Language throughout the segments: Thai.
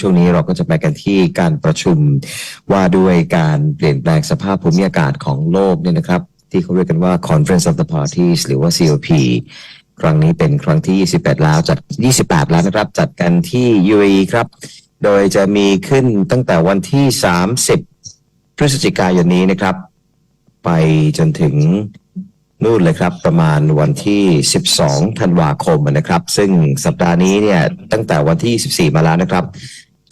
ช่วงนี้เราก็จะไปกันที่การประชุมว่าด้วยการเปลี่ยนแปลงสภาพภูมิอากาศของโลกเนี่ยนะครับ ที่เขาเรียกกันว่า Conference of the Parties หรือว่า COP ครั้งนี้เป็นครั้งที่ 28 แล้วจัด 28 แล้วนะครับ จัดกันที่ UAE ครับ โดยจะมีขึ้นตั้งแต่วันที่ 30 พฤศจิกายนนี้นะครับ ไปจนถึงนู่นเลยครับประมาณวันที่ 12 ธันวาคมนะครับ ซึ่งสัปดาห์นี้เนี่ยตั้งแต่วันที่24มาแล้วนะครับ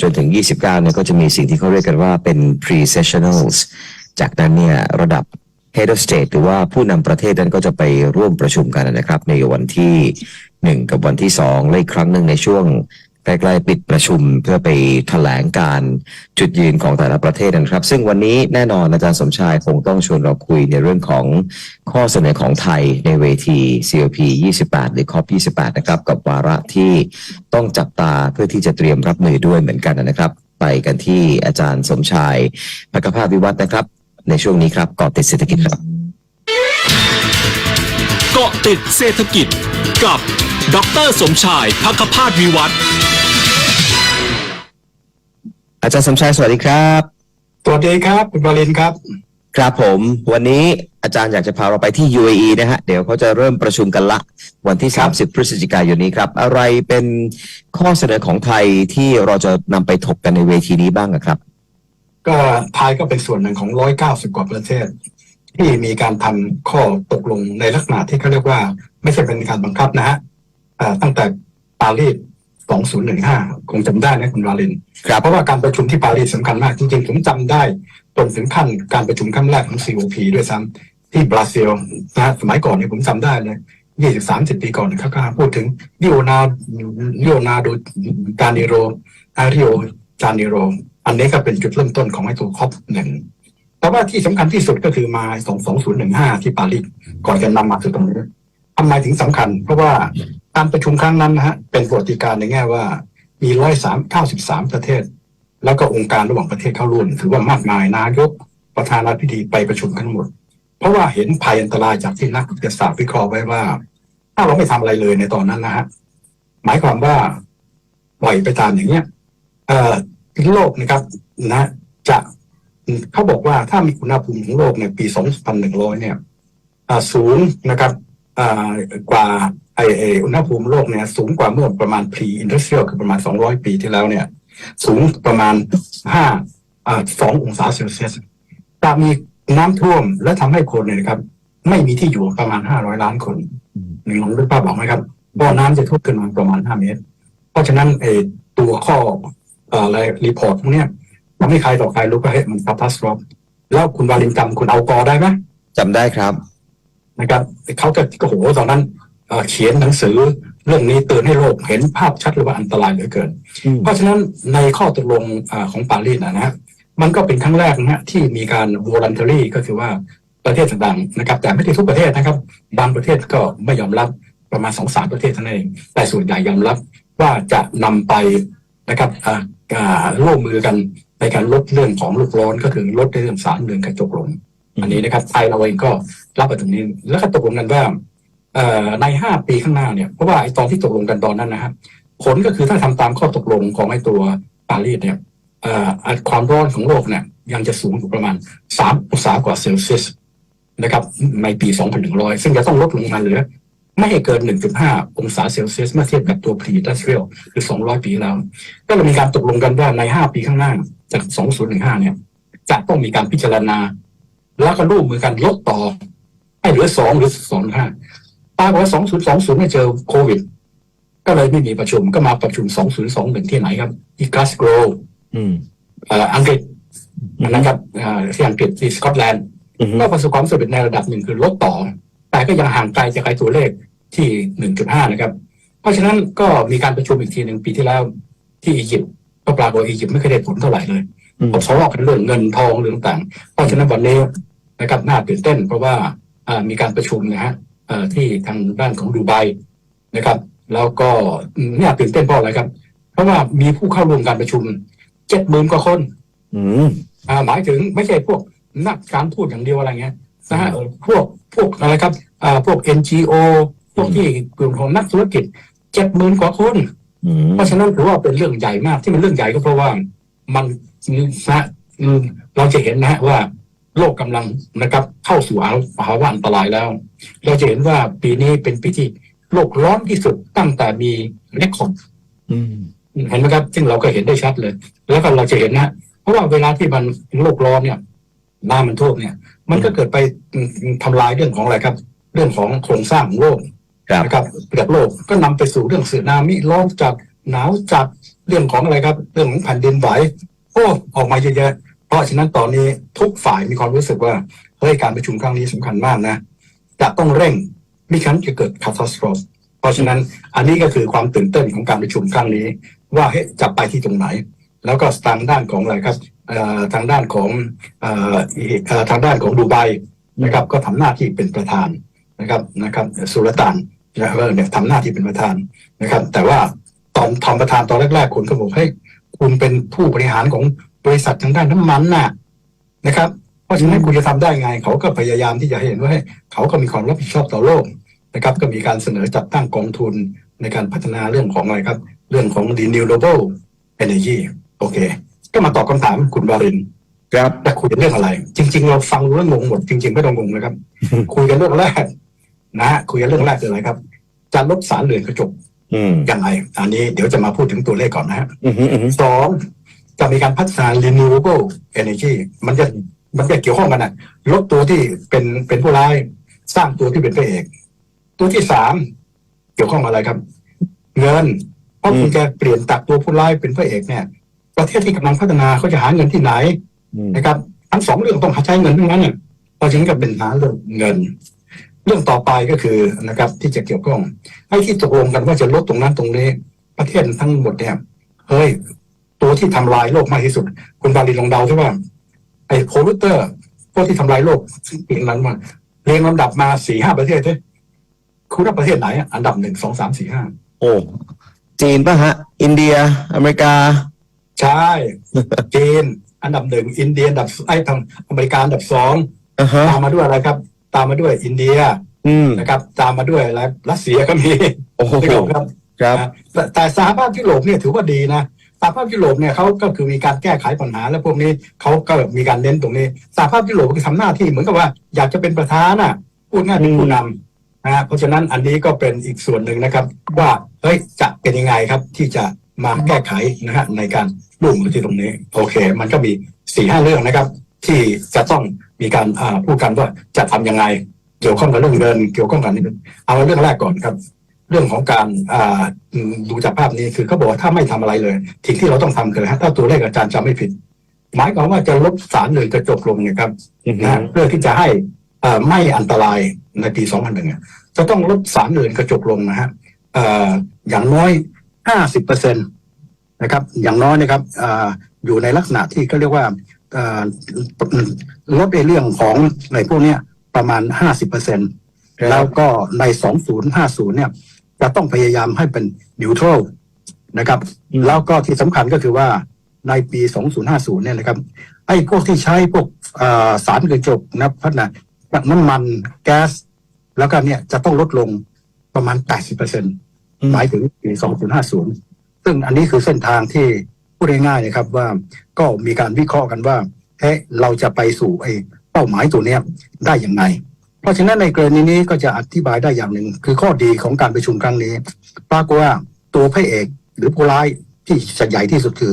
จนถึง 29เนี่ยก็จะมีสิ่งที่เขาเรียกกันว่าเป็น pre-sessionals จากนั้นเนี่ยระดับ head of state หรือว่าผู้นำประเทศนั้นก็จะไปร่วมประชุมกันนะครับ ในวันที่ 1 กับวันที่ 2 และอีกครั้งหนึ่งในช่วง ใกล้ๆปิดประชุมเพื่อไปแถลงการจุดยืนของแต่ละประเทศนะครับ ซึ่งวันนี้แน่นอนอาจารย์สมชายคงต้องชวนเราคุยในเรื่องของข้อเสนอของไทยในเวที COP 28 หรือ COP 28 นะครับ กับวาระที่ต้องจับตาเพื่อที่จะเตรียมรับมือด้วยเหมือนกันนะครับ ไปกันที่อาจารย์สมชายพักภาพวิวัฒน์นะครับ ในช่วงนี้ครับเกาะติดเศรษฐกิจครับเกาะติดเศรษฐกิจกับ ดรสมชายพักพาสวิวัฒน์อาจารย์สมชายสวัสดีครับ สวัสดีครับคุณบาลินครับ ครับผม วันนี้อาจารย์อยากจะพาเราไปที่ UAE นะฮะ เดี๋ยวเขาจะเริ่มประชุมกันละ วันที่ครับ30 พฤศจิกายนนี้ครับ อะไรเป็นข้อเสนอของไทยที่เราจะนำไปถกกันในเวทีนี้บ้างอะครับ ก็ไทยก็เป็นส่วนหนึ่งของ 190 กว่าประเทศ ที่มีการทำข้อตกลงในลักษณะที่เขาเรียกว่า ไม่ใช่เป็นการบังคับนะฮะเอ่อ ตั้งแต่ปารีส2015 คงจำได้นะคุณวาลินครับเพราะว่าการประชุมที่ปารีสสำคัญมาก จริงๆ ผมจำได้จนถึงขั้นการประชุมครั้งแรกของ COP ด้วยซ้ำที่บราซิลนะฮะสมัยก่อนเนี่ยผมจำได้เลย20 30ปีก่อนเขาก็พูดถึงลิโอนาลิโอนาโดกานิโรอาริโอจานิโร อันนี้ก็เป็นจุดเริ่มต้นของไอ้ตัวคอปหนึ่งแต่ว่าที่สำคัญที่สุดก็คือมา22015ที่ปารีสก่อนจะนำมาถึงตรงนี้ทำไมถึงสำคัญ เพราะว่า การประชุมครั้งนั้นนะฮะเป็นประวัติการในแง่ว่า มี193ประเทศ แล้วก็องค์การระหว่างประเทศเข้าร่วมถือว่ามากมายนายกประธานาธิบดีไปประชุมกันหมด เพราะว่าเห็นภัยอันตรายจากที่นักวิทยาศาสตร์วิเคราะห์ไว้ว่า ถ้าเราไม่ทำอะไรเลยในตอนนั้นนะฮะหมายความว่าปล่อยไปตามอย่างเงี้ยเอ่อโลกนะครับนะ จะเขาบอกว่าถ้ามีอุณหภูมิของโลกในปี 2100 เนี่ยอ่าสูงนะครับกว่า ไอไออุณหภูมิโลกเนี่ยสูงกว่าเมื่อประมาณ pre industrial คือประมาณ 200 ปีที่แล้วเนี่ย สูงประมาณ5อ่า2องศาเซลเซียสจะมีน้ำท่วมและทำให้คนเนี่ยนะครับ ไม่มีที่อยู่ประมาณ 500 ล้านคนหนึ่งลองนึกภาพบอกไหมครับบ่อน้ำจะท่วมขึ้นมาประมาณ 5 เมตร เพราะฉะนั้นไอ้ตัวข้อเอ่ออะไรรีพอร์ตพวกเนี้ยทำให้ใครต่อใครรู้ว่าเฮ้ยมันคาทัสตรอฟแล้วคุณวาลินจำคุณเอากอได้ไหมจำได้ครับนะครับเขาก็โอ้โหตอนนั้น เอ่อเขียนหนังสือเรื่องนี้เตือนให้โลกเห็นภาพชัดเลยว่าอันตรายเหลือเกินอืมเพราะฉะนั้นในข้อตกลงอาของปารีสนะนะฮะมันก็เป็นครั้งแรกนะฮะที่มีการ voluntary ก็คือว่าประเทศต่างๆนะครับ แต่ไม่ได้ทุกประเทศนะครับ บางประเทศก็ไม่ยอมรับประมาณสองสามประเทศเท่านั้นเองแต่ส่วนใหญ่ยอมรับว่าจะนำไปนะครับอ่าอ่าร่วมมือกันในการลดเรื่องของลูกร้อนก็คือลดเรื่องสารเรือนกระจกลงอันนี้นะครับไทยเราเองก็รับไปตรงนี้แล้วก็ตกลงกันว่าเอ่อ ในห้าปีข้างหน้าเนี่ยเพราะว่าไอ้ตอนที่ตกลงกันตอนนั้นนะฮะผลก็คือถ้าทำตามข้อตกลงของไอ้ตัวปารีสเนี่ยความร้อนของโลกเนี่ยยังจะสูงอยู่ประมาณสามองศากว่าเซลเซียสนะครับในปี 2100 ซึ่งจะต้องลดลงมาเหลือ ไม่ให้เกิน 1.5 องศาเซลเซียสเมื่อเทียบกับตัว pre-industrial คือ 200 ปีแล้ว ก็เลยมีการตกลงกันว่าใน 5 ปีข้างหน้าจาก 2015 เนี่ยจะต้องมีการพิจารณา แล้วก็ร่วมมือกันลดต่อให้เหลือ 2 หรือ 2.5 ปรากฏว่า2020ไม่เจอโควิด ก็เลยไม่มีประชุมก็มาประชุม2021ที่ไหนครับที่กลาสโกวอืมเอ่ออังกฤษนะครับเอ่อที่อังกฤษที่สกอตแลนด์อืมก็ประสบความสำเร็จในระดับหนึ่งคือลดต่อ แต่ก็ยังห่างไกลจากไอ้ตัวเลขที่1.5นะครับ เพราะฉะนั้นก็มีการประชุมอีกทีหนึ่งปีที่แล้วที่อียิปต์ก็ปรากฏว่าอียิปต์ไม่เคยได้ผลเท่าไหร่เลยอืมผมทะเลาะกันเรื่องเงินทองเรื่องต่าง เพราะฉะนั้นวันนี้นะครับน่าตื่นเต้น เพราะว่าอ่ามีการประชุมนะฮะเอ่อ ที่ทางด้านของดูไบนะครับ แล้วก็อืมเนี่ยตื่นเต้นเพราะอะไรครับ เพราะว่ามีผู้เข้าร่วมการประชุมเจ็ดหมื่นกว่าคนอืมอ่าหมายถึงไม่ใช่พวกนักการพูดอย่างเดียวอะไรเงี้ยนะฮะเออพวกพวกอะไรครับอ่าพวก NGO พวกที่กลุ่มของนักธุรกิจเจ็ดหมื่นกว่าคนอืมเพราะฉะนั้นถือว่าเป็นเรื่องใหญ่มากที่มันเรื่องใหญ่ก็เพราะว่ามันนะอืมเราจะเห็นนะฮะว่า โลกกำลังนะครับ เข้าสู่ภาวะอันตรายแล้ว เราจะเห็นว่าปีนี้เป็นปีที่โลกร้อนที่สุดตั้งแต่มีเรคคอร์ดอืมเห็นไหมครับ ซึ่งเราก็เห็นได้ชัดเลย แล้วก็เราจะเห็นนะเพราะว่าเวลาที่มันโลกร้อนเนี่ยน้ำมันท่วมเนี่ย มันก็เกิดไปทำลายเรื่องของอะไรครับ เรื่องของโครงสร้างของโลกครับนะครับเปลือกโลกก็นำไปสู่เรื่องสึนามิร้อนจัดหนาวจัดเรื่องของอะไรครับ เรื่องของแผ่นดินไหวโอ้ออกมาเยอะๆเพ ราะฉะนั้นตอนนี้ทุกฝ่ายมีความรู้สึกว่าเฮ้ยการประชุมครั้งนี้สำคัญมากนะจะต้องเร่งมิฉะนั้นจะเกิดคา t าสโตรฟเพราะฉะนั้นอันนี้ก็คือความตื่นเต้นของการประชุมครั้งนี้ ว่าเฮ้ยจะไปที่ตรงไหน แล้วก็ทางด้านของอะไรครับทางด้านของออทางด้านของดูไบนะครับก็ทำหน้าที่เป็นประธานนะครับนะครับสุลต่านนะครับเนี่ยทำหน้าที่เป็นประธานนะครับ แต่ว่าตอนทำประธานตอนแรกๆคนก็บอกให้คุณเป็นผู้บริหารของ บริษัททางด้านน้ำมันน่ะนะครับ เพราะฉะนั้นคุณจะทำได้ไง เขาก็พยายามที่จะให้เห็นว่าเฮ้ยเขาก็มีความรับผิดชอบต่อโลกนะครับ ก็มีการเสนอจัดตั้งกองทุนในการพัฒนาเรื่องของอะไรครับ เรื่องของ renewable energy โอเค ก็มาตอบคำถามคุณวารินครับแต่คุยกันเรื่องอะไร จริง ๆ เราฟังรู้แล้วงงหมดจริง ๆ ไม่ต้องงงนะครับ คุยกันเรื่องแรกนะฮะคุยกันเรื่องแรกคืออะไรครับจะลดสารเรือนกระจกอืมยังไงอันนี้เดี๋ยวจะมาพูดถึงตัวเลขก่อนนะฮะอืมอืมอืมสอง จะมีการพัฒนา renewable energy มันจะมันจะเกี่ยวข้องกันนะลดตัวที่เป็นเป็นผู้ร้าย สร้างตัวที่เป็นพระเอก ตัวที่สามเกี่ยวข้องอะไรครับ เงิน เพราะคุณจะเปลี่ยนจากตัวผู้ร้ายเป็นพระเอกเนี่ย ประเทศที่กำลังพัฒนาเขาจะหาเงินที่ไหนอืมนะครับ ทั้งสองเรื่องต้องหาใช้เงินทั้งนั้นเนี่ยเพราะฉะนั้นก็เป็นหาเรื่องเงิน เรื่องต่อไปก็คือนะครับ ที่จะเกี่ยวข้องไอ้ที่ตกลงกันว่าจะลดตรงนั้นตรงนี้ ประเทศทั้งหมดเนี่ยเฮ้ย ตัวที่ทำลายโลกมากที่สุด คุณบาลีลองเดาใช่ป่ะไอ้โพลูเตอร์พวกที่ทำลายโลกเรียงนั้นมาเรียงลำดับมาสี่ห้าประเทศเท่คุณว่าประเทศไหนอะอันดับหนึ่งสองสามสี่ห้าโอ้จีนป่ะฮะ อินเดีย อเมริกา ใช่ จีน อันดับหนึ่งอินเดียอันดับไอ้ทางอเมริกาอันดับสองอ่าฮะตามมาด้วยอะไรครับ ตามมาด้วยอินเดียอืมนะครับ ตามมาด้วยอะไรรัสเซียก็มีโอ้โหนึกออกครับครับนะแต่แต่สหภาพยุโรปเนี่ยถือว่าดีนะ สหภาพยุโรปเนี่ยเขาก็คือมีการแก้ไขปัญหา และพวกนี้เขาก็มีการเน้นตรงนี้สหภาพยุโรปก็ทำหน้าที่เหมือนกับว่าอยากจะเป็นประธานน่ะพูดง่ายเป็นผู้นำนะฮะเพราะฉะนั้นอันนี้ก็เป็นอีกส่วนหนึ่งนะครับ ว่าเฮ้ยจะเป็นยังไงครับที่จะมาแก้ไขนะฮะในการร่วมมือที่ตรงนี้ โอเค มันก็มีสี่ห้าเรื่องนะครับ ที่จะต้องมีการอ่าพูดกันว่าจะทำยังไง เกี่ยวข้องกับเรื่องเงินเกี่ยวข้องกับนี่เอาเรื่องแรกก่อนครับ เรื่องของการอ่าอืมดูจากภาพนี้คือเขาบอกว่าถ้าไม่ทำอะไรเลยสิ่งที่เราต้องทำคือฮะถ้าตัวเลขอาจารย์จำไม่ผิด หมายความว่าจะลดสารเรือนกระจกลงเนี่ยครับอืมนะฮะเพื่อที่จะให้อ่าไม่อันตรายในปี 2001อะจะต้องลดสารเรือนกระจกลงนะฮะเอ่ออย่างน้อย 50เปอร์เซ็นตนะครับ อย่างน้อยนะครับอ่าอยู่ในลักษณะที่เขาเรียกว่าอ่าลดในเรื่องของในพวกเนี้ยประมาณ 50เปอร์เซ็นครับแล้วก็ใน 2050 เนี่ย จะต้องพยายามให้เป็นนิวทรัลนะครับอืมแล้วก็ที่สำคัญก็คือว่าในปี 2050 เนี่ยนะครับ ไอ้พวกที่ใช้พวกเอ่อสารกระจกนะพัฒนาน้ำมันแก๊ส แล้วก็เนี่ยจะต้องลดลงประมาณ 80%หมายถึงปี 2050 ซึ่งอันนี้คือเส้นทางที่พูดง่ายๆนะครับว่าก็มีการวิเคราะห์กันว่าเฮ้เราจะไปสู่ไอ้เป้าหมายตัวเนี้ยได้อย่างไร เพราะฉะนั้นในกรณีนี้ก็จะอธิบายได้อย่างหนึ่ง คือข้อดีของการประชุมครั้งนี้ปรากฏว่าตัวพระเอกหรือผู้ร้ายที่จะใหญ่ที่สุดคือ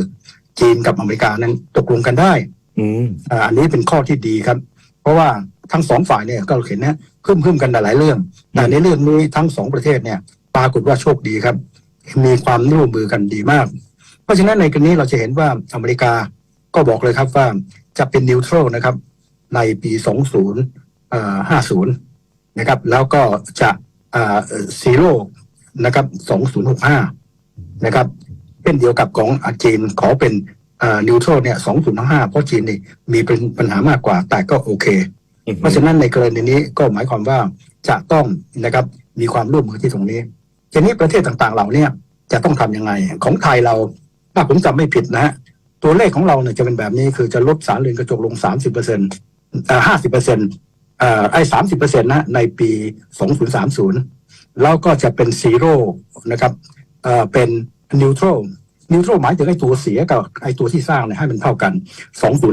จีนกับอเมริกานั้นตกลงกันได้อืมอ่าอันนี้เป็นข้อที่ดีครับ เพราะว่าทั้งสองฝ่ายเนี่ยก็เห็นนะพึ่มพึ่มกันหลายเรื่อง แต่ในเรื่องนี้ทั้งสองประเทศเนี่ย ปรากฏว่าโชคดีครับ มีความร่วมมือกันดีมาก เพราะฉะนั้นในกรณีนี้เราจะเห็นว่าอเมริกาก็บอกเลยครับว่าจะเป็นนิวทรัลนะครับ ในปี 2050 นะครับ แล้วก็จะซีโร่นะครับ 2065 นะครับเช่นเดียวกับของอาจีนขอเป็นนิวทรัลเนี่ย 2055 เพราะจีนนี่มีเป็นปัญหามากกว่า แต่ก็โอเค เพราะฉะนั้นในกรณีนี้ก็หมายความว่าจะต้องนะครับมีความร่วมมือที่ตรงนี้ทีนี้ประเทศต่างๆเหล่าเนี้จะต้องทำยังไง ของไทยเราถ้าผมจำไม่ผิดนะฮะตัวเลขของเราเนี่ยจะเป็นแบบนี้คือจะลดสารเรือนกระจกลง 30เปอร์เซ็นต์ห้าสิบเปอร์เซ็นต์ ไอ้สามสิบเปอร์เซ็นต์นะในปี2030แล้วก็จะเป็นซีโร่นะครับเอ่อเป็นนิวทรัลนิวทรัลหมายถึงไอ้ตัวเสียกับไอ้ตัวที่สร้างเนี่ยให้มันเท่ากัน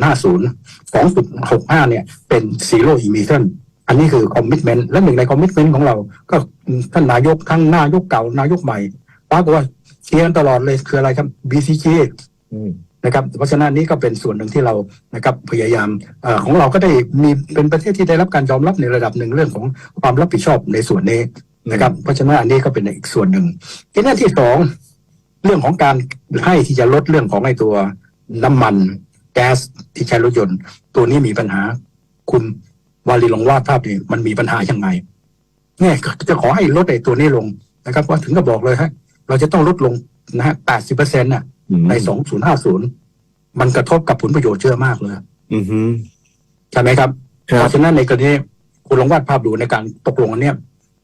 2050 2065เนี่ยเป็น zero emission อันนี้คือ commitment และหนึ่งใน commitment ของเรา ก็ท่านนายกทั้งนายกเก่านายกใหม่ปรากฏว่าเชียนตลอดเลยคืออะไรครับ BCG นะครับเพราะฉะนั้นนี่ก็เป็นส่วนหนึ่งที่เรานะครับพยายามอของเราก็ได้มีเป็นประเทศที่ได้รับการยอมรับในระดับหนึ่งเรื่องของความรับผิดชอบในส่วนนี้นะครับ เพราะฉะนั้นอันนี้ก็เป็นอีกส่วนหนึ่งที่หน้าที่สองเรื่องของการให้ที่จะลดเรื่องของไอ้ตัวน้ำมันแก๊สที่ใช้รถยนต์ ตัวนี้มีปัญหา คุณวาลีลองวาดภาพดิมันมีปัญหายังไงเนี่ยจะขอให้ลดไอ้ตัวนี้ลงนะครับว่าถึงก็บอกเลยฮะเราจะต้องลดลงนะฮะแปดสิบเปอร์เซ็นต์น่ะ ใน2050มันกระทบกับผลประโยชน์เยอะมากเลยอือฮึใช่ไหมครับครับเพราะฉะนั้นในกรณีคุณลองวาดภาพดูในการตกลงอันเนี้ย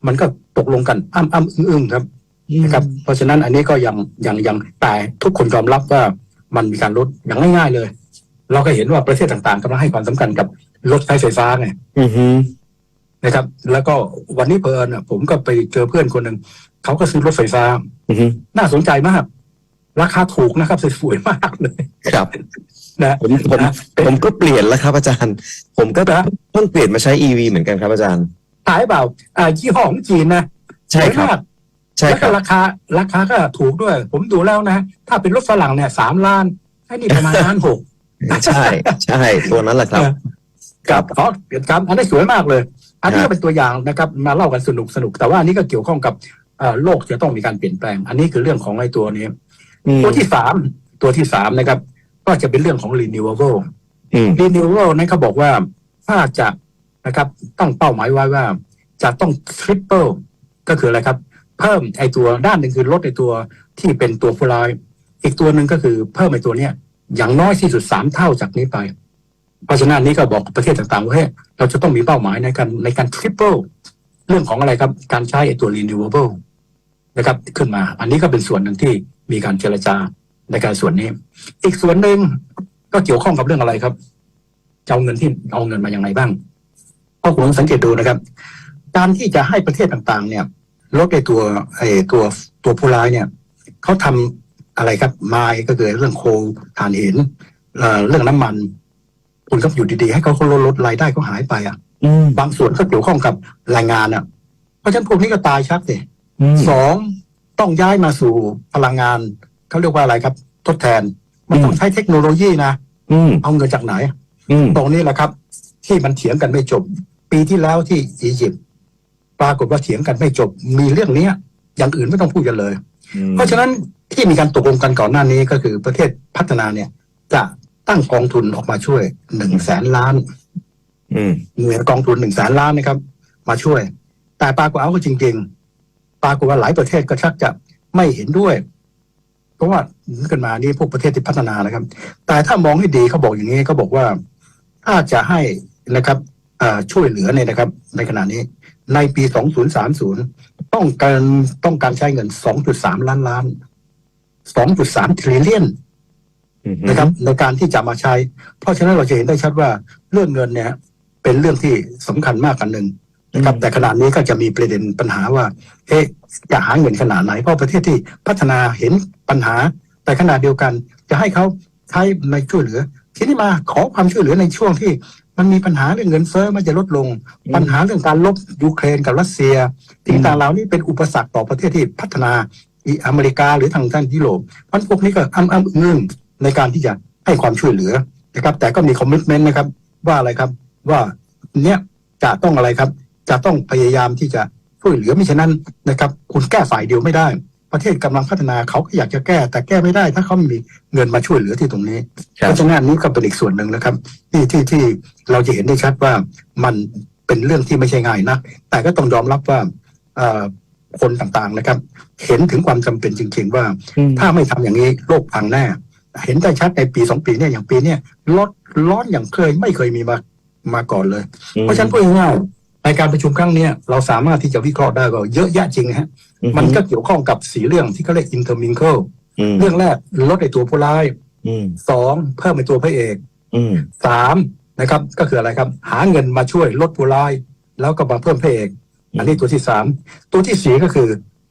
มันก็ตกลงกันอ้ำอ้ำอึ้งอึ้งครับนะครับ เพราะฉะนั้นอันนี้ก็ยังยังยังแต่ทุกคนยอมรับว่ามันมีการลดอย่างง่ายๆเลย เราก็เห็นว่าประเทศต่างๆกำลังให้ความสำคัญกับรถใช้ไฟฟ้าไงอือฮึนะครับ แล้วก็วันนี้เพลินอะผมก็ไปเจอเพื่อนคนหนึ่งเขาก็ซื้อรถไฟฟ้าอือฮึน่าสนใจมาก ราคาถูกนะครับสวยๆมากเลยครับนะผมผมนะผมก็เปลี่ยนแล้วครับอาจารย์ ผมก็นะเพิ่งเปลี่ยนมาใช้ EV เหมือนกันครับอาจารย์ขายเปล่าอ่ายี่ห้อของจีนนะใช่ครับสวยมากใช่แล้วครัก็บราคาราคาก็ถูกด้วย ผมดูแล้วนะ ถ้าเป็นรถฝรั่งเนี่ยสามล้านไอ้นี่ประมาณล้านหกใช่ใช่ตัวนั้นแหละครับกับอ๋อครับอันนี้สวยมากเลย อันนี้ครัก็บเป็นตัวอย่างนะครับ มาเล่ากันสนุกสนุกแต่ว่าอันนี้ก็เกี่ยวข้องกับเอ่อโลกจะต้องมีการเปลี่ยนแปลง อันนี้คือเรื่องของไอ้ตัวนี้อืม ตัวที่สามตัวที่สามนะครับ ก็จะเป็นเรื่องของ renewable อืม renewable นั้นเขาบอกว่าถ้าจะนะครับตั้งเป้าหมายไว้ว่า จะต้อง triple ก็คืออะไรครับ เพิ่มไอตัวด้านหนึ่งคือลดไอตัวที่เป็นตัวฟูลายอีกตัวหนึ่งก็คือเพิ่มไอตัวเนี้ยอย่างน้อยที่สุดสามเท่าจากนี้ไป เพราะฉะนั้นอันนี้ก็บอกประเทศต่างๆว่าเฮ้ยเราจะต้องมีเป้าหมายในการในการ triple เรื่องของอะไรครับ การใช้ไอตัว renewable นะครับ ขึ้นมา อันนี้ก็เป็นส่วนหนึ่งที่ มีการเจรจาในการส่วนนี้ อีกส่วนหนึ่งก็เกี่ยวข้องกับเรื่องอะไรครับจะเอาเงินที่เอาเงินมาอย่างไรบ้างเพราะผมสังเกตดูนะครับ การที่จะให้ประเทศต่างๆ เนี่ยลดไอ้ตัวไอ้ตัวตัวผู้ร้ายเนี่ยเขาทำอะไรครับไม้ก็คือเรื่องโคถ่านหินเอ่อเรื่องน้ำมันคุณก็อยู่ดีๆ ให้เขาเขาลดลดรายได้เขาหายไปอะอืมบางส่วนก็เกี่ยวข้องกับแรงงานอะ เพราะฉะนั้นพวกนี้ก็ตายชัดเลยอืมสอง ต้องย้ายมาสู่พลังงานเขาเรียกว่าอะไรครับ ทดแทน มันต้องใช้เทคโนโลยีนะอืมเอาเงินจากไหน อืมตรงนี้แหละครับ ที่มันเถียงกันไม่จบ ปีที่แล้วที่อียิปต์ปรากฏว่าเถียงกันไม่จบ มีเรื่องเนี้ย อย่างอื่นไม่ต้องพูดกันเลย เพราะฉะนั้นที่มีการตกลงกันก่อนหน้านี้ก็คือประเทศพัฒนาเนี่ย จะตั้งกองทุนออกมาช่วยหนึ่งแสนล้านอืมเงินกองทุนหนึ่งแสนล้านนะครับ มาช่วย แต่ปรากฏเอาก็จริง ๆ ปรากฏว่าหลายประเทศก็ชักจะไม่เห็นด้วย เพราะว่าขึ้นมานี่พวกประเทศที่พัฒนานะครับ แต่ถ้ามองให้ดีเขาบอกอย่างนี้เขาบอกว่าถ้าจะให้นะครับเอ่อช่วยเหลือเนี่ยนะครับ ในขณะนี้ในปี 2030 ต้องการต้องการใช้เงิน 2.3 ล้านล้าน 2.3 trillion เลียนอืมนะครับ ในการที่จะมาใช้ เพราะฉะนั้นเราจะเห็นได้ชัดว่าเรื่องเงินเนี่ย เป็นเรื่องที่สำคัญมากกันหนึ่ง นะครับ แต่ขณะนี้ก็จะมีประเด็นปัญหาว่าเอ๊ะจะหาเงินขนาดไหน เพราะประเทศที่พัฒนาเห็นปัญหา แต่ขณะเดียวกัน จะให้เขาใช้ในช่วยเหลือ ทีนี้มาขอความช่วยเหลือในช่วงที่มันมีปัญหาเรื่องเงินเฟ้อมันจะลดลง ปัญหาเรื่องการลบยูเครนกับรัสเซียสิ่งต่างๆเหล่านี้เป็นอุปสรรคต่อประเทศที่พัฒนาอีอเมริกาหรือทางด้านยุโรปเพราะพวกนี้ก็อ้ำอ้ำอึ้งในการที่จะให้ความช่วยเหลือนะครับ แต่ก็มีคอมมิชเมนต์นะครับ ว่าอะไรครับ ว่าเนี้ยจะต้องอะไรครับ จะต้องพยายามที่จะช่วยเหลือมิฉะนั้นนะครับ คุณแก้ฝ่ายเดียวไม่ได้ ประเทศกำลังพัฒนาเขาก็อยากจะแก้ แต่แก้ไม่ได้ ถ้าเขาไม่มีเงินมาช่วยเหลือที่ตรงนี้ครัเพบราะฉะนั้นอันนี้ก็เป็นอีกส่วนหนึ่งนะครับที่ที่ที่เราจะเห็นได้ชัดว่ามันเป็นเรื่องที่ไม่ใช่ง่ายนะแต่ก็ต้องยอมรับว่าเอ่อคนต่างๆนะครับ เห็นถึงความจำเป็นจริง ๆ ว่าอืมถ้าไม่ทำอย่างนี้โลกพังแน่เห็นได้ชัดในปีสองปีเนี่ยอย่างปีเนี่ยร้อนร้อนอย่างเคยไม่เคยมีมามาก่อนเลย เพราะฉะนั้นพูดง่ายๆ ในการประชุมครั้งเนี้ยเราสามารถที่จะวิเคราะห์ได้ว่าเยอะแยะจริงฮะมันก็เกี่ยวข้องกับสีเรื่องที่เขาเรียก intermingle อืมเรื่องแรกลดไอตัวผู้ร้ายอืมสองเพิ่มไอตัวพระเอกอืมสามนะครับ ก็คืออะไรครับ หาเงินมาช่วยลดผู้ร้าย แล้วก็มาเพิ่มพระเอก อันนี้ตัวที่สามตัวที่สี่ก็คือ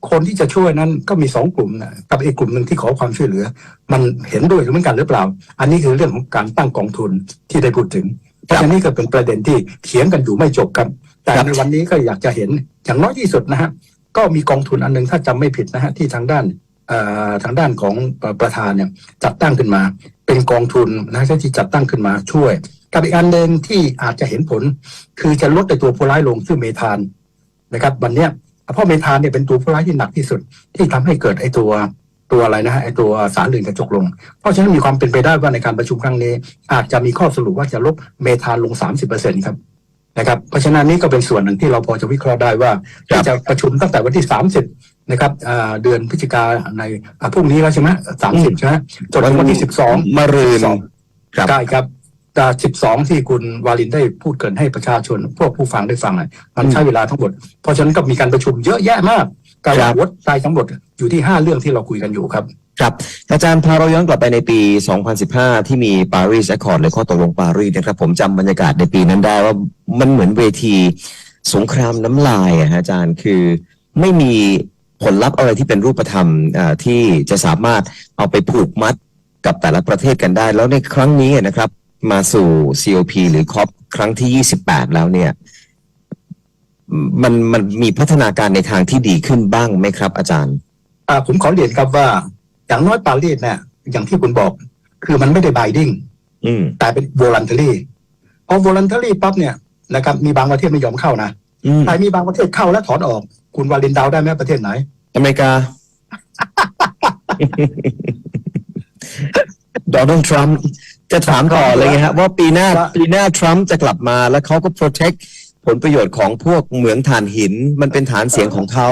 คนที่จะช่วยนั้นก็มีสองกลุ่มนะกับอีกกลุ่มหนึ่งที่ขอความช่วยเหลือ มันเห็นด้วยเหมือนกันหรือเปล่า อันนี้คือเรื่องของการตั้งกองทุนที่ได้พูดถึงเพราะฉะนั้นนี่ก็เป็นประเด็นที่เถียงกันอยู่ไม่จบครับ แต่ในวันนี้ก็อยากจะเห็นอย่างน้อยที่สุดนะฮะก็มีกองทุนอันหนึงถ้าจำไม่ผิดนะฮะที่ทางด้านทางด้านของประธานเนี่ยจัดตั้งขึ้นมา เป็นกองทุนนะฮะที่จัดตั้งขึ้นมาช่วย กับอีกอันหนึ่งที่อาจจะเห็นผล คือจะลดในตัวผู้ร้ายลงชื่อเมทานนะครับวันเนี้ยเพราะเมทานเนี่ยเป็นตัวผู้ร้ายที่หนักที่สุด ที่ทำให้เกิดไอตัวตัวอะไรนะฮะไอตัวสารเรือนกระจกลง เพราะฉะนั้นมีความเป็นไปได้ว่าในการประชุมครั้งนี้ อาจจะมีข้อสรุปว่าจะลดเมทานลง 30%ครับ นะครับเพราะฉะนั้นนี่ก็เป็นส่วนหนึ่งที่เราพอจะวิเคราะห์ได้ว่าครับที่จะประชุมตั้งแต่วันที่ 30 นะครับอ่าเดือนพฤศจิกาในอ่าพรุ่งนี้แล้วใช่ไหมสามสิบใช่ไหมจนถึงวันที่12มะรืน12ครับได้ครับแต่12ที่คุณวาลินได้พูดเกรินให้ประชาชน พวกผู้ฟังได้ฟังน่ะมันใช้เวลาทั้งหมด เพราะฉะนั้นก็มีการประชุมเยอะแยะมาก การครับวัดใจทั้งหมดอยู่ที่5เรื่องที่เราคุยกันอยู่ครับ ครับอาจารย์พาเราย้อนกลับไปในปี 2015 ที่มี Paris Accord หรือข้อตกลงปารีสนะครับ ผมจำบรรยากาศในปีนั้นได้ว่ามันเหมือนเวทีสงครามน้ำลายอะฮะอาจารย์คือไม่มีผลลัพธ์อะไรที่เป็นรูปธรรมอ่าที่จะสามารถเอาไปผูกมัดกับแต่ละประเทศกันได้ แล้วในครั้งนี้นะครับ มาสู่ COP หรือ COP ครั้งที่ 28 แล้วเนี่ย มันมันมีพัฒนาการในทางที่ดีขึ้นบ้างไหมครับ อาจารย์อ่าผมขอเรียนครับว่า อย่างน้อยปารีสเนี่ยอย่างที่คุณบอก คือมันไม่ได้ binding อืมแต่เป็น voluntary พอ voluntary ปั๊บเนี่ยนะครับมีบางประเทศไม่ยอมเข้านะอืมแต่มีบางประเทศเข้าแล้วถอนออก คุณวาลินเดาวได้ไหมประเทศไหน อเมริกาโดนัลด์ทรัมป์จะถามต่อเลยไงฮะว่าปีหน้าว่าปีหน้าทรัมป์จะกลับมาแล้วเขาก็ protect ผลประโยชน์ของพวกเหมืองถ่านหิน มันเป็นฐานเสียงของเขา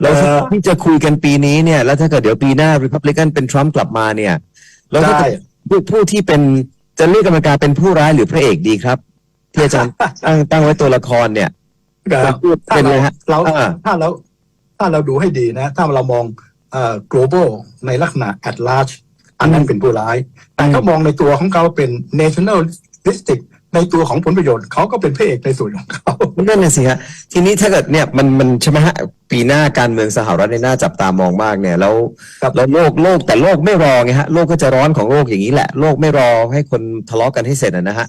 แล้วที่จะคุยกันปีนี้เนี่ย แล้วถ้าเกิดเดี๋ยวปีหน้า Republican เป็นทรัมป์กลับมาเนี่ย แล้วถ้าได้เกิดผู้ผู้ที่เป็นจะเรียกอเมริกาเป็นผู้ร้ายหรือพระเอกดีครับที่อาจารย์ตั้งตั้งไว้ตัวละครเนี่ยครับพูดถ้าเป็นเราเลยฮะเราอ่าถ้าเราถ้าเราดูให้ดีนะ ถ้าเรามองเอ่อ global ในลักษณะ at large อันนั้นเป็นผู้ร้าย แต่เขามองในตัวของเขาเป็น nationalistic ในตัวของผลประโยชน์เขาก็เป็นพระเอกในส่วนของเขานั่นน่ะสิฮะทีนี้ถ้าเกิดเนี่ยมันมันใช่ไหมฮะปีหน้าการเมืองสหรัฐในยน่าจับตามองมากเนี่ยแล้วครับแล้วโลกโลกแต่โลกไม่รอไงฮะโลกก็จะร้อนของโลกอย่างนี้แหละ โลกไม่รอให้คนทะเลาะกันให้เสร็จอะนะฮะ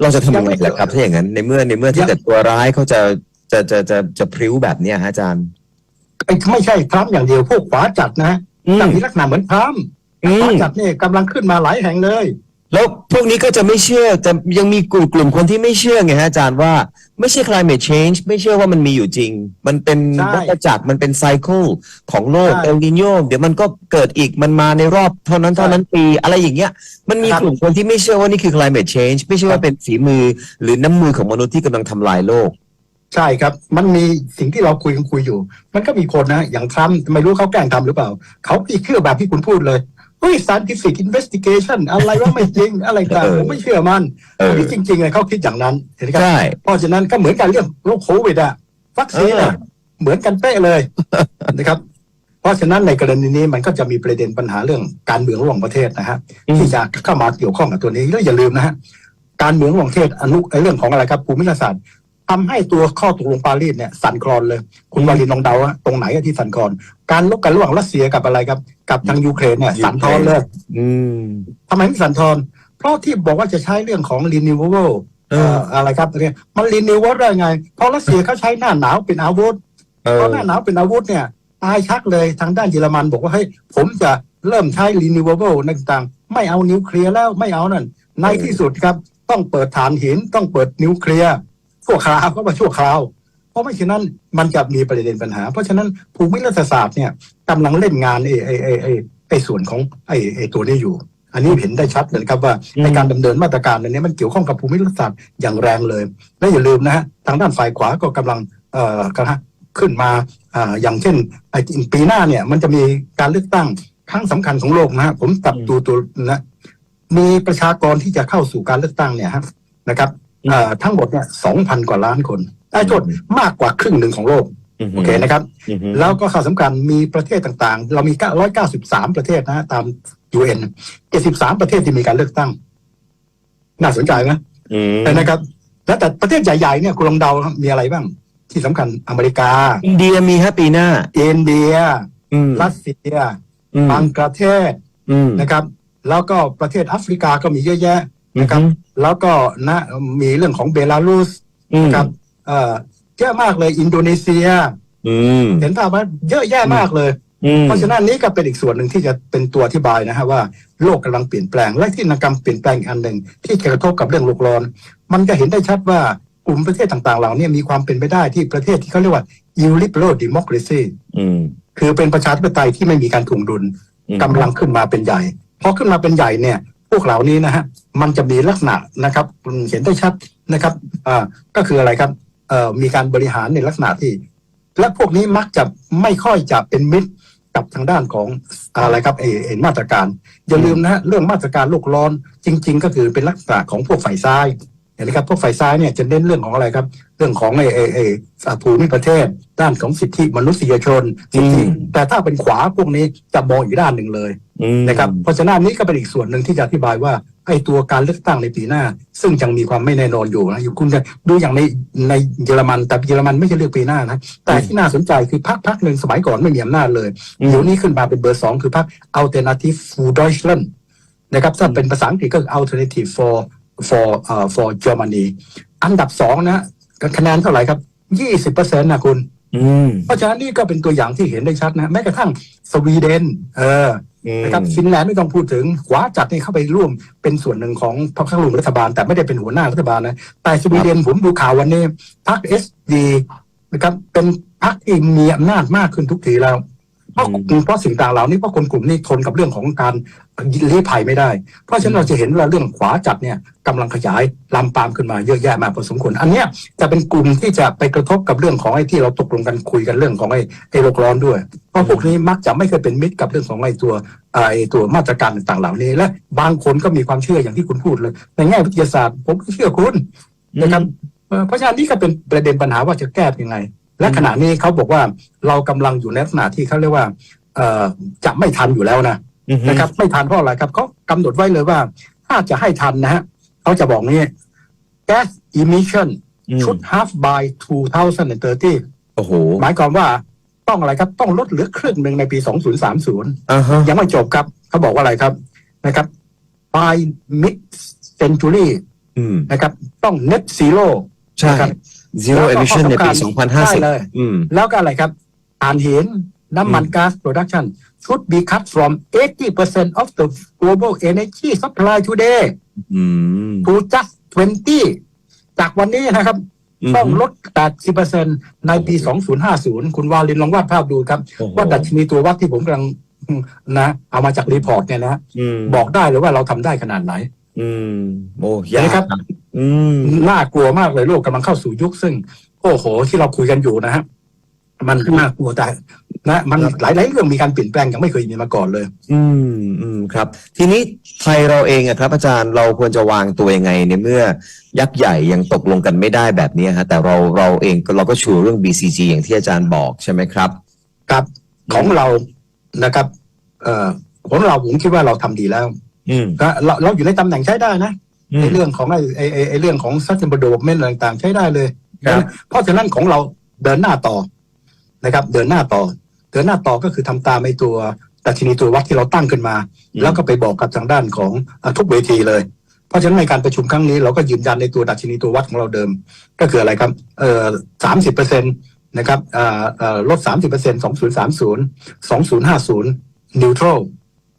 เราจะทำยังไงล่ะครับถ้าอย่างนั้นในเมื่อในเมื่อที่เกิดตัวร้ายเขาจะจะจะจะจะพริ้วแบบเนี้ยฮะอาจารย์ไอ้ไม่ใช่ทรัมป์อย่างเดียวพวกขวาจัดนะอืมแต่มีลักษณะเหมือนทรัมป์อืมขวาจัดเนี่ยกำลังขึ้นมาหลายแห่งเลย แล้วพวกนี้ก็จะไม่เชื่อจะยังมีกลุ่มกลุ่มคนที่ไม่เชื่อไงฮะอาจารย์ว่าไม่ใช่ climate change ไม่เชื่อว่ามันมีอยู่จริง มันเป็นใช่วัฏจักรมันเป็นไซเคิลของโลกใช่เอลนิโยเดี๋ยวมันก็เกิดอีกมันมาในรอบเท่านั้นใช่เท่านั้นปีอะไรอย่างเงี้ยมันมีครับกลุ่มคนที่ไม่เชื่อว่านี่คือ climate change ไม่เชื่อครัว่าบ เป็นฝีมือหรือน้ำมือของมนุษย์ที่กำลังทำลายโลก ใช่ครับ มันมีสิ่งที่เราคุยกันคุยอยู่ มันก็มีคนนะ อย่างทรัมป์ไม่รู้เขาแกล้งทำหรือเปล่า เขาอีกเชื่อแบบที่คุณพูดเลย เฮ้ย scientific investigation อะไรว่าไม่จริงอะไรต่างเออผมไม่เชื่อมันเออที่จริงๆเลยเขาคิดอย่างนั้นเห็นไหมครับใช่เพราะฉะนั้นก็เหมือนกันเรื่องโรคโควิดอะวัคซีนเออะอเหมือนกันเป๊ะเลยนะครับ เพราะฉะนั้นในกรณีนี้มันก็จะมีประเด็นปัญหาเรื่องการเมืองระหว่างประเทศนะฮะอืมที่จะเข้ามาเกี่ยวข้องกับตัวนี้แล้วอย่าลืมนะฮะการเมืองระหว่างประเทศอนุไอ้เรื่องของอะไรครับภูมิรัฐศาสตร์ ทำให้ตัวข้อตกลงปารีสเนี่ยสั่นคลอนเลย คุณวารินลองเดาว่าตรงไหนอะที่สั่นคลอน การลบกันระหว่างรัสเซียกับอะไรครับ กับทางยูเครนเนี่ยสั่นคลอนเลยอืมทำไมถึงสั่นคลอน เพราะที่บอกว่าจะใช้เรื่องของ renewable เออเอ่ออะไรครับเนี่ยมัน renewable ได้ไง เพราะรัสเซียเขาใช้หน้าหนาวเป็นอาวุธเอเพอราะหน้าหนาวเป็นอาวุธเนี่ยตายชักเลยทางด้านเยอรมันบอกว่าเฮ้ยผมจะเริ่มใช้ renewable ต่างๆ ไม่เอานิวเคลียร์แล้วไม่เอานั่นในที่สุดครับ ต้องเปิดฐานหินต้องเปิดนิวเคลียร์ ชั่วคราวก็มาชั่วคราว เพราะไม่เช่นนั้นมันจะมีประเด็นปัญหา เพราะฉะนั้นภูมิรัฐศาสตร์เนี่ยกำลังเล่นงานไอ้ไอ้ไอ้ไอ้ไอ้ส่วนของไอ้ไอ้ตัวนี้อยู่ อันนี้เห็นได้ชัดเลยนะครับว่าอืมในการดำเนินมาตรการอันนี้มันเกี่ยวข้องกับภูมิรัฐศาสตร์อย่างแรงเลย และอย่าลืมนะฮะทางด้านฝ่ายขวาก็กำลังเอ่อกระขึ้นมาอ่าอย่างเช่นไอ้ปีหน้าเนี่ยมันจะมีการเลือกตั้งครั้งสำคัญของโลกนะฮะผมตับดูตัวนะมีประชากรที่จะเข้าสู่การเลือกตั้งเนี่ยฮะนะครับเอ่อ ทั้งหมดเนี่ยสองพันกว่าล้านคนไอ้โทษมากกว่าครึ่งหนึ่งของโลกโอเคนะครับอืมแล้วก็ข่าวสำคัญมีประเทศต่างๆ เรามี 193 ประเทศนะฮะตาม UN 73 ประเทศที่มีการเลือกตั้ง น่าสนใจไหมอืมนะครับ แล้วแต่ประเทศใหญ่ๆเนี่ยคุณลองเดาครับมีอะไรบ้าง ที่สำคัญอเมริกา อินเดียมีฮะปีหน้า อินเดียอืมรัสเซียอืมบังกลาเทศอืมนะครับ แล้วก็ประเทศแอฟริกาก็มีเยอะแยะ นะครับอือฮึแล้วก็นะมีเรื่องของเบลารุสอืมนะครับเอ่อเยอะมากเลยอินโดนีเซียอืมเห็นภาพไหมเยอะแยะมากเลยอืมเพราะฉะนั้นนี้ก็เป็นอีกส่วนหนึ่งที่จะเป็นตัวอธิบายนะฮะว่าโลกกำลังเปลี่ยนแปลงและที่นกรรมเปลี่ยนแปลงอีกอันหนึ่งที่กระทบกับเรื่องโลกร้อน มันจะเห็นได้ชัดว่ากลุ่มประเทศต่างๆ เหล่านี้มีความเป็นไปได้ที่ประเทศที่เขาเรียกว่า illiberal democracy อืมคือเป็นประชาธิปไตยที่ไม่มีการถ่วงดุลอืมกำลังขึ้นมาเป็นใหญ่พอขึ้นมาเป็นใหญ่เนี่ย พวกเหล่านี้นะฮะมันจะมีลักษณะนะครับเห็นได้ชัดนะครับอ่าก็คืออะไรครับเอ่อมีการบริหารในลักษณะที่ และพวกนี้มักจะไม่ค่อยจะเป็นมิตรกับทางด้านของอะไรครับเอเอมาตรการ อย่าลืมนะฮะเรื่องมาตรการโลกร้อนจริง ๆ ก็คือเป็นลักษณะของพวกฝ่ายซ้าย เห็นไหมครับพวกฝ่ายซ้ายเนี่ยจะเน้นเรื่องของอะไรครับ เรื่องของไอ้ไอ้ไอ้อ่าภูมิประเทศ ด้านของสิทธิมนุษยชนสิทธิอืมแต่ถ้าเป็นขวาพวกนี้จะมองอีกด้านหนึ่งเลยอืมนะครับเพราะฉะนั้นนี่ก็เป็นอีกส่วนหนึ่งที่จะอธิบายว่าไอ้ตัวการเลือกตั้งในปีหน้า ซึ่งยังมีความไม่แน่นอนอยู่นะอยู่คุณจะดูอย่างในในเยอรมันแต่เยอรมันไม่ใช่เลือกปีหน้านะแต่ที่น่าสนใจคือพรรคพรรคหนึ่งสมัยก่อนไม่มีอำนาจเลยอืมเดี๋ยวนี้ขึ้นมาเป็นเบอร์สองคือพรรค Alternative für Deutschland นะครับถ้าเป็นภาษาอังกฤษก็คือ Alternative for for เอ่อ for Germany อันดับสองนะคะแนนเท่าไหร่ครับยี่สิบเปอร์เซ็นต์นะคุณอืมเพราะฉะนั้นนี่ก็เป็นตัวอย่างที่เห็นได้ชัดนะ แม้กระทั่งสวีเดน เอออืมนะครับฟินแลนด์ไม่ต้องพูดถึงขวาจัดนี่เข้าไปร่วมเป็นส่วนหนึ่งของพรรคร่วมรัฐบาล แต่ไม่ได้เป็นหัวหน้ารัฐบาลนะ แต่สวีเดนผมดูข่าววันนี้พรรคเอสดีนะครับเป็นพรรคที่มีอำนาจมากขึ้นทุกทีแล้ว เพราะอืมเพราะสิ่งต่างเหล่านี้เพราะคนกลุ่มนี้ทนกับเรื่องของการลี้ภัยไม่ได้ เพราะฉะนั้นเราจะเห็นว่าเรื่องขวาจัดเนี่ยกำลังขยายลามปามขึ้นมาเยอะแยะมากพอสมควรอันเนี้ยจะเป็นกลุ่มที่จะไปกระทบกับเรื่องของไอ้ที่เราตกลงกันคุยกันเรื่องของไอ้ไอ้โลกร้อนด้วย เพราะพวกนี้มักจะไม่เคยเป็นมิตรกับเรื่องของไอ้ตัวไอ้ตัวมาตรการต่างๆเหล่านี้ และบางคนก็มีความเชื่ออย่างที่คุณพูดเลยในแง่วิทยาศาสตร์ ผมก็เชื่อคุณนะครับเอ่อเพราะฉะนั้นนี่ก็เป็นประเด็นปัญหาว่าจะแก้ยังไง และขณะนี้เขาบอกว่าเรากำลังอยู่ในลักษณะที่เขาเรียกว่าเอ่อจะไม่ทันอยู่แล้วนะอืมนะครับ ไม่ทันเพราะอะไรครับเขากำหนดไว้เลยว่า ถ้าจะให้ทันนะฮะเขาจะบอกนี้ gas emission อืม should half by 2030โอ้โหหมายความว่าต้องอะไรครับ ต้องลดเหลือครึ่งหนึ่งในปี 2030อ่าฮะยังไม่จบครับ เขาบอกว่าอะไรครับนะครับ by mid century อืมนะครับ ต้อง net zero ใช่นะครับ zero แล้วก็ emission ในปีข้อสำคัญใช่เลย2050 อืม แล้วก็อะไรครับอ่านเห็นน้ำมันก๊าซ production should be cut from 80% of the global energy supply today อืม to just 20 จากวันนี้นะครับ อืม ต้องลด 80%ในปี 2050 คุณวาลินลองวาดภาพดูครับ โอ้โหว่าดัชนีตัววัดที่ผมกำลังนะ เอามาจากรีพอร์ตเนี่ยนะอืมบอกได้เลยว่าเราทำได้ขนาดไหน อืมโอ้เห็นยาไหมกครับ อืมน่ากลัวมากเลยโลกกำลังเข้าสู่ยุคซึ่ง โอ้โห ที่เราคุยกันอยู่นะฮะมันน่ากลัวแต่นะมันหลายๆเรื่องมีการเปลี่ยนแปลงยังไม่เคยมีมาก่อนเลย อืมอืมครับ ทีนี้ไทยเราเองอะครับ อาจารย์เราควรจะวางตัวยังไงในเมื่อยักษ์ใหญ่ยังตกลงกันไม่ได้แบบนี้ฮะแต่เราเราเองก็เราก็ชูเรื่อง BCG อย่างที่อาจารย์บอกใช่ไหมครับ ครับของเรานะครับ เอ่อของเราผมคิดว่าเราทำดีแล้ว อืมนะเราเราอยู่ในตำแหน่งใช้ได้นะอืม ในเรื่องของไอ้ไอ้ไอ้ไอ้เรื่องของ sustainable development อะไรต่างๆ ใช้ได้เลยครับนะเพราะฉะนั้นของเราเดินหน้าต่อนะครับ เดินหน้าต่อ เดินหน้าต่อก็คือทำตามไอ้ตัวดัชนีตัววัดที่เราตั้งขึ้นมาแล้วก็ไปบอกกับทางด้านของอะทุกเวทีเลย เพราะฉะนั้นในการประชุมครั้งนี้เราก็ยืนยันในตัวดัชนีตัววัดของเราเดิม ก็คืออะไรครับเอ่อสามสิบเปอร์เซ็นตนะครับเอ่อเอ่อลดสามสิบเปอร์เซ็นต์สองศูนย์สามศูนย์สองศูนย์ห้าศูนย์นิวทรัล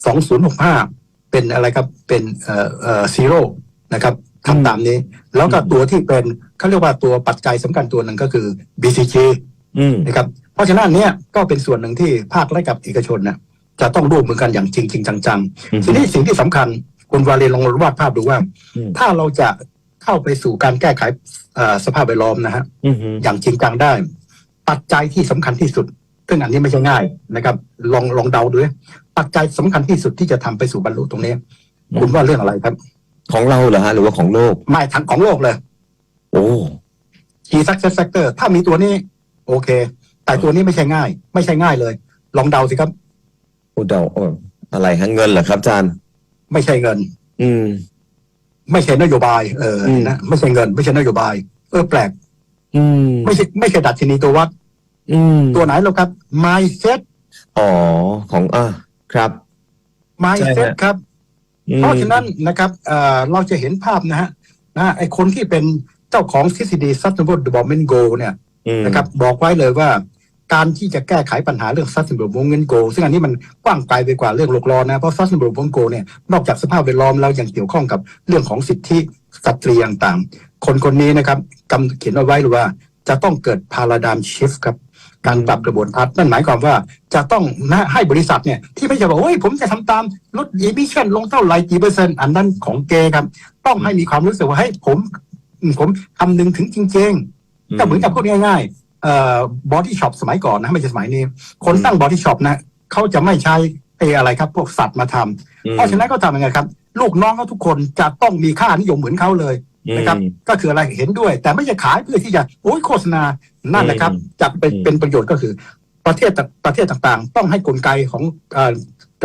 สองศูนย์หกห้าเป็นอะไรครับเป็นเอ่อเอ่อซีโร่ นะครับทำตามนี้ แล้วก็ตัวที่เป็นเขาเรียกว่าตัวปัจจัยสำคัญตัวหนึ่งก็คือ BCG อืมนะครับเพราะฉะนั้นเนี้ยก็เป็นส่วนหนึ่งที่ภาครัฐกับเอกชนเนี่ยจะต้องร่วมมือกันอย่างจริงจริงๆจังๆทีนี้สิ่งที่สำคัญคุณวาเลนลองวาดภาพดูว่าอืมถ้าเราจะเข้าไปสู่การแก้ไขเอ่อสภาพแวดล้อมนะฮะอืมอย่างจริงจังได้ ปัจจัยที่สำคัญที่สุดซึ่งอันนี้ไม่ใช่ง่ายนะครับ ลองลองเดาดูนะปัจจัยสำคัญที่สุดที่จะทำไปสู่บรรลุตรงนี้ คุณว่าเรื่องอะไรครับ ของเราเหรอฮะ หรือว่าของโลก ไม่ทั้งของโลกเลย โอ้ Key Success Factor ถ้ามีตัวนี้โอเค แต่ตัวนี้ไม่ใช่ง่าย ไม่ใช่ง่ายเลย ลองเดาสิครับโอ้เดาโอ้อะไรฮะเงินเหรอครับอาจารย์ ไม่ใช่เงิน อืม ไม่ใช่นโยบาย เอออืมนะไม่ใช่เงิน ไม่ใช่นโยบาย เออแปลก อืม ไม่ใช่ไม่ใช่ดัชนีตัววัด อืมตัวไหนหรอกครับ mindset อ๋อของอ่าครับใช่ mindset ฮะครับอืม เพราะฉะนั้นนะครับเอ่อเราจะเห็นภาพนะฮะนะไอคนที่เป็นเจ้าของทฤษฎี sustainable development goal เนี่ยอืมนะครับบอกไว้เลยว่าการที่จะแก้ไขปัญหาเรื่อง sustainable development goal ซึ่งอันนี้มันกว้างไกลไปกว่าเรื่องโลกร้อนนะ เพราะ sustainable development goal เนี่ยนอกจากสภาพแวดล้อมแล้วยังเกี่ยวข้องกับเรื่องของสิทธิสตรีต่างๆ คนคนนี้นะครับกำเขียนเอาไว้เลยว่าจะต้องเกิด paradigm shift ครับ การปรับกระบวนทัศน์นั่นหมายความว่าจะต้องนะให้บริษัทเนี่ยที่ไม่ใช่บอกโอ้ยผมจะทำตามลด emission ลงเท่าไหร่กี่เปอร์เซ็นต์อันนั้นของเกครับ ต้องให้มีความรู้สึกว่าให้ยผม ผมคำนึงถึงจริงๆก็เหมือนกับพูดง่ายๆเอ่อบอดี้ช็อปสมัยก่อนนะไม่ใช่สมัยนี้ คนตั้งบอดี้ช็อปนะเขาจะไม่ใช้ไอ้อะไรครับ พวกสัตว์มาทำเพราะฉะนั้นก็ทำยังไงครับ ลูกน้องเขาทุกคนจะต้องมีค่านิยมเหมือนเขาเลย นะครับอืมก็คืออะไรเห็นด้วย แต่ไม่ใช่ขายเพื่อที่จะโอ้ยโฆษณานั่นแหละครับอืมจะเป็นอืมเป็นประโยชน์ก็คือ ประเทศต่างประเทศต่างๆ ต้องให้กลไกของเอ่อ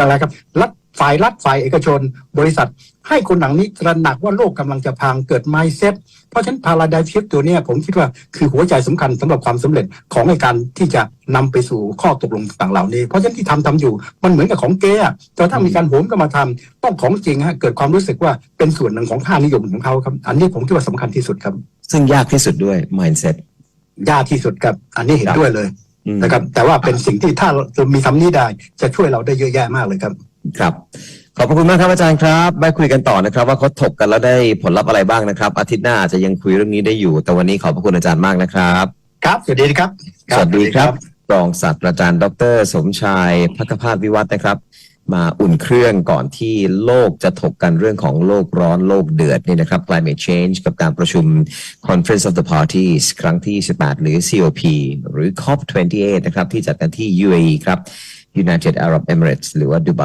อะไรครับรัฐ ฝ่ายรัฐฝ่ายเอกชน บริษัท ให้คนหลังนี้ตระหนักว่าโลกกำลังจะพังเกิดไมเซ็ตเพราะฉะนั้นพาราไดชิฟตัวเนี้ยผมคิดว่าคือหัวใจสำคัญสำหรับความสำเร็จของในการที่จะนำไปสู่ข้อตกลงต่างๆเหล่านี้ เพราะฉะนั้นที่ทำทำอยู่มันเหมือนกับของเก๊อะแต่ถ้ามีการโหมก็มาทำต้องของจริงฮะเกิดความรู้สึกว่าเป็นส่วนหนึ่งของค่านิยมของเขาครับอันนี้ผมคิดว่าสำคัญที่สุดครับ ซึ่งยากที่สุดด้วย mindset ยากที่สุดครับ อันนี้เห็นครับด้วยเลยอืมนะครับแต่ว่าเป็นสิ่งที่ถ้าเรามีทำนี้ได้จะช่วยเราได้เยอะแยะมากเลยครับ ครับ ขอบพระคุณมากครับอาจารย์ครับไว้คุยกันต่อนะครับ ว่าเขาถกกันแล้วได้ผลลัพธ์อะไรบ้างนะครับ อาทิตย์หน้าอาจจะยังคุยเรื่องนี้ได้อยู่ แต่วันนี้ขอบพระคุณอาจารย์มากนะครับ ครับสวัสดีครับสวัสดีครับรองศาสตราจารย์ดร สมชายพักภาสวิวัฒน์นะครับ มาอุ่นเครื่องก่อนที่โลกจะถกกันเรื่องของโลกร้อนโลกเดือดนี่นะครับ climate change กับการประชุม Conference of the Parties ครั้งที่ 18 หรือ COP หรือ COP28 นะครับที่จัดกันที่ UAE ครับ United Arab Emirates หรือว่าดูไบ